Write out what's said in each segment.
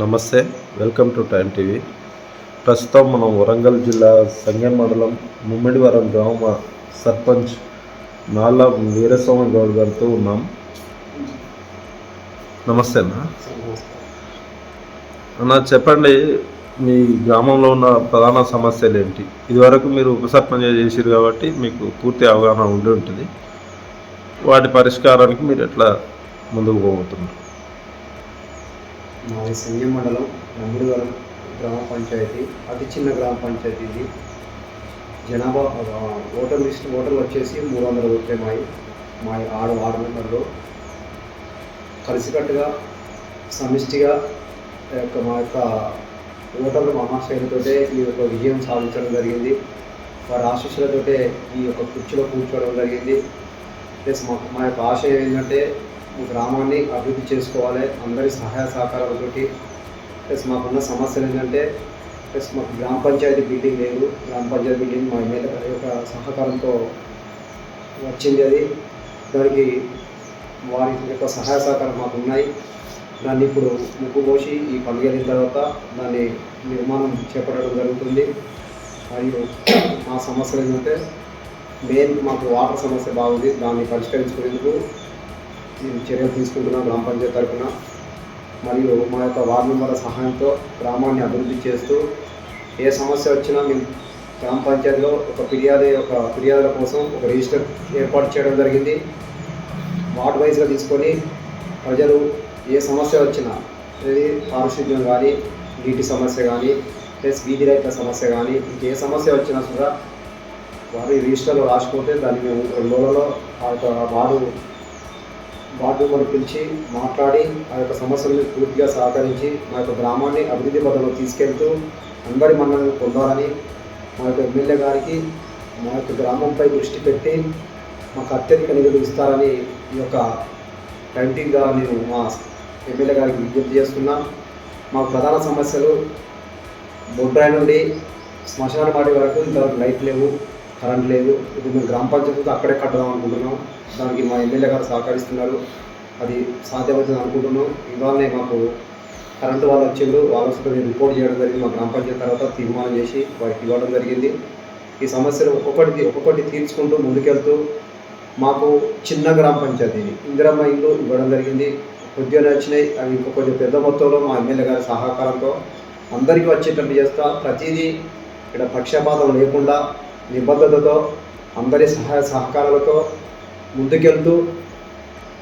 నమస్తే welcome to time TV. ప్రస్తుతం మనం వరంగల్ జిల్లా సంగం మండలం ముమ్మిడివరం గ్రామ సర్పంచ్ నాళ్ళ వీరస్వామి గౌడ్ గారితో ఉన్నాం. నమస్తే అన్న. అన్న చెప్పండి మీ గ్రామంలో ఉన్న ప్రధాన సమస్యలు ఏంటి? ఇదివరకు మీరు ఉపసర్పంచ్ చేసిరు కాబట్టి మీకు పూర్తి అవగాహన ఉండి ఉంటుంది. వాటి పరిష్కారానికి మీరు ఎట్లా ముందుకు పోతున్నారు మాది సంజయ మండలం నమ్మిడివరం గ్రామ పంచాయతీ అతి చిన్న గ్రామ పంచాయతీ ఇది. జనాభా ఓటర్ లిస్ట్ ఓటర్లు వచ్చేసి మూడు వందల ఓట్లే మాయి మా ఆరు ఆరు మెంబర్లు. కలిసికట్టుగా సమిష్టిగా యొక్క మా యొక్క ఓటర్లు మహాశైలితోటే ఈ యొక్క విజయం సాధించడం జరిగింది. వారి ఆశీస్సులతోటే ఈ యొక్క కుర్చీలో కూర్చోవడం జరిగింది. ప్లస్ మా మా యొక్క ఆశయం ఏంటంటే గ్రామాన్ని అభివృద్ధి చేసుకోవాలి. అందరి సహాయ సహకారాలతోటి. ప్లస్ మాకున్న సమస్యలు ఏంటంటే ప్లస్ మాకు గ్రామ పంచాయతీ బిల్డింగ్ లేదు. గ్రామ పంచాయతీ బిల్డింగ్ మా ఎమ్మెల్యే యొక్క సహకారంతో వచ్చింది అది. దానికి వారి యొక్క సహాయ సహకారం మాకు ఉన్నాయి. దాన్ని ఇప్పుడు ముక్కు పోసి ఈ పండుగ తర్వాత దాన్ని నిర్మాణం చేపట్టడం జరుగుతుంది. మరియు మా సమస్యలు ఏంటంటే మెయిన్ మాకు వాటర్ సమస్య బాగుంది. దాన్ని పరిష్కరించుకునేందుకు చర్యలు తీసుకుంటున్నాం గ్రామ పంచాయతీ తరఫున మరియు మా యొక్క వార్డు మెంబర్ల సహాయంతో గ్రామాన్ని అభివృద్ధి చేస్తూ ఏ సమస్య వచ్చినా మేము గ్రామ పంచాయతీలో ఒక ఫిర్యాదు ఒక ఫిర్యాదుల కోసం ఒక రిజిస్టర్ ఏర్పాటు చేయడం జరిగింది. వార్డ్ వైజ్గా తీసుకొని ప్రజలు ఏ సమస్య వచ్చినా అది పారిశుద్ధ్యం కానీ నీటి సమస్య కానీ ప్లస్ వీధి రైతుల సమస్య కానీ ఇంకే సమస్య వచ్చినా కూడా వారి రిజిస్టర్లో రాసుకుంటే దాన్ని మేము రెండు రోజులలో ఆ యొక్క వార్డు వార్డు మెంబర్ని పిలిచి మాట్లాడి ఆ యొక్క సమస్యలను పూర్తిగా సహకరించి మా యొక్క గ్రామాన్ని అభివృద్ధి పదంలో తీసుకెళ్తూ అందరి మన్నలను పొందాలని మా యొక్క ఎమ్మెల్యే గారికి మా యొక్క గ్రామంపై దృష్టి పెట్టి మాకు అత్యధిక నిధులు ఇస్తారని ఈ యొక్క పెయింటింగ్గా నేను మా ఎమ్మెల్యే గారికి విజ్ఞప్తి చేస్తున్నా. మా ప్రధాన సమస్యలు బొడ్రాయి నుండి శ్మశాన వాటి వరకు ఇంతవరకు లైట్ లేవు. కరెంట్ లేదు. ఇప్పుడు మేము గ్రామ పంచాయతీతో అక్కడే కట్టదాం అనుకుంటున్నాం. దానికి మా ఎమ్మెల్యే గారు సహకరిస్తున్నారు. అది సాధ్యమవుతుంది అనుకుంటున్నాం. ఇవాళనే మాకు కరెంటు వాళ్ళు వచ్చిండ్రు వాళ్ళు నేను రిపోర్ట్ చేయడం జరిగింది. మా గ్రామ పంచాయతీ తర్వాత తీర్మానం చేసి వారికి ఇవ్వడం జరిగింది. ఈ సమస్యలు ఒక్కొక్కటి ఒక్కొక్కటి తీర్చుకుంటూ ముందుకెళ్తూ మాకు చిన్న గ్రామ పంచాయతీ ఇందిరమ్మ ఇల్లు ఇవ్వడం జరిగింది. ఉద్యోగాలు వచ్చినాయి. అవి ఇంకా కొంచెం పెద్ద మొత్తంలో మా ఎమ్మెల్యే గారి సహకారంతో అందరికీ వచ్చేటట్టు చేస్తా. ప్రతిదీ ఇక్కడ పక్షపాతం లేకుండా నిబద్ధతతో అందరి సహాయ సహకారాలతో ముందుకెళ్తూ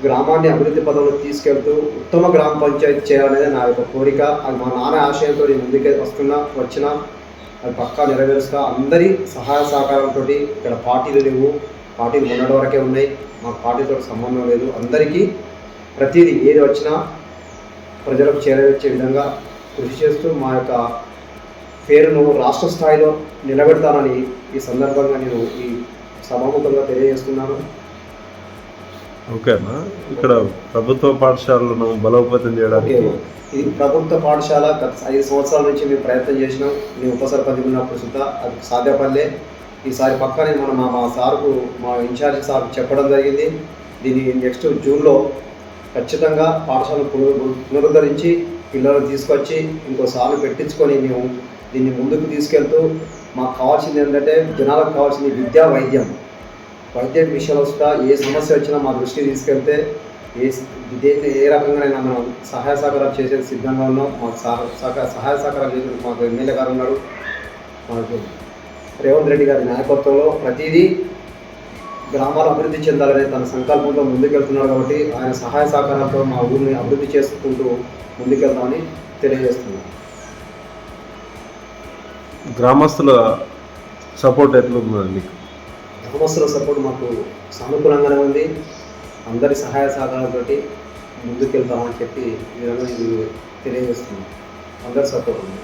గ్రామాన్ని అభివృద్ధి పదంలో తీసుకెళ్తూ ఉత్తమ గ్రామ పంచాయతీ చేయాలనేది నా యొక్క కోరిక. అది మా నాన్న ఆశయంతో నేను ముందుకే వస్తున్నా వచ్చినా అది పక్కా నెరవేరుస్తా. అందరి సహాయ సహకారంతో ఇక్కడ పార్టీలు లేవు. పార్టీలు ఉండడం వరకే ఉన్నాయి. మాకు పార్టీతో సంబంధం లేదు. అందరికీ ప్రతిదీ ఏది వచ్చినా ప్రజలకు చేరవేర్చే విధంగా కృషి చేస్తూ మా యొక్క పేరును రాష్ట్ర స్థాయిలో నిలబెడతానని ఈ సందర్భంగా నేను ఈ సభాముఖంగా తెలియజేస్తున్నాను. ఓకేనా ఇక్కడ ప్రభుత్వ పాఠశాలను బలోపేతం చేయడానికి ఇది ప్రభుత్వ పాఠశాల గత ఐదు సంవత్సరాల నుంచి మేము ప్రయత్నం చేసినాం. మేము ఉప సర్పంచ్ ఉన్నప్పుడు సుద్ధా అది సాధ్యపడలే. ఈసారి పక్కనే మనం మా సార్కు మా ఇన్ఛార్జ్ సార్ చెప్పడం జరిగింది. దీన్ని నెక్స్ట్ జూన్లో ఖచ్చితంగా పాఠశాల పునరు పునరుద్ధరించి పిల్లలను తీసుకొచ్చి ఇంకోసార్లు పెట్టించుకొని మేము దీన్ని ముందుకు తీసుకెళ్తూ మాకు కావాల్సింది ఏంటంటే జనాలకు కావాల్సింది విద్యా వైద్యం. వైద్య విషయాలు వస్తా ఏ సమస్య వచ్చినా మా దృష్టికి తీసుకెళ్తే ఏ ఇదైతే ఏ రకంగానైనా మనం సహాయ సహకారాలు చేసే సిద్ధంగా ఉన్నాం. మాకు సహ- సహకార సహాయ సహకారాలు చేసే మాకు ఎమ్మెల్యే గారు ఉన్నారు. మాకు రేవంత్ రెడ్డి గారి నాయకత్వంలో ప్రతిదీ గ్రామాలు అభివృద్ధి చెందాలనే తన సంకల్పంతో ముందుకెళ్తున్నారు కాబట్టి ఆయన సహాయ సహకారాలతో మా ఊరిని అభివృద్ధి చేసుకుంటూ ముందుకెళ్తామని తెలియజేస్తున్నాను. గ్రామస్తుల సపోర్ట్ ఎట్లుందండి మీకు? గ్రామస్తుల సపోర్ట్ మాకు సానుకూలంగానే ఉంది. అందరి సహాయ సహకారాలతోటి ముందుకెళ్తామని చెప్పి ఈ విధంగా ఇది తెలియజేస్తున్నాం. అందరి సపోర్ట్ ఉంది.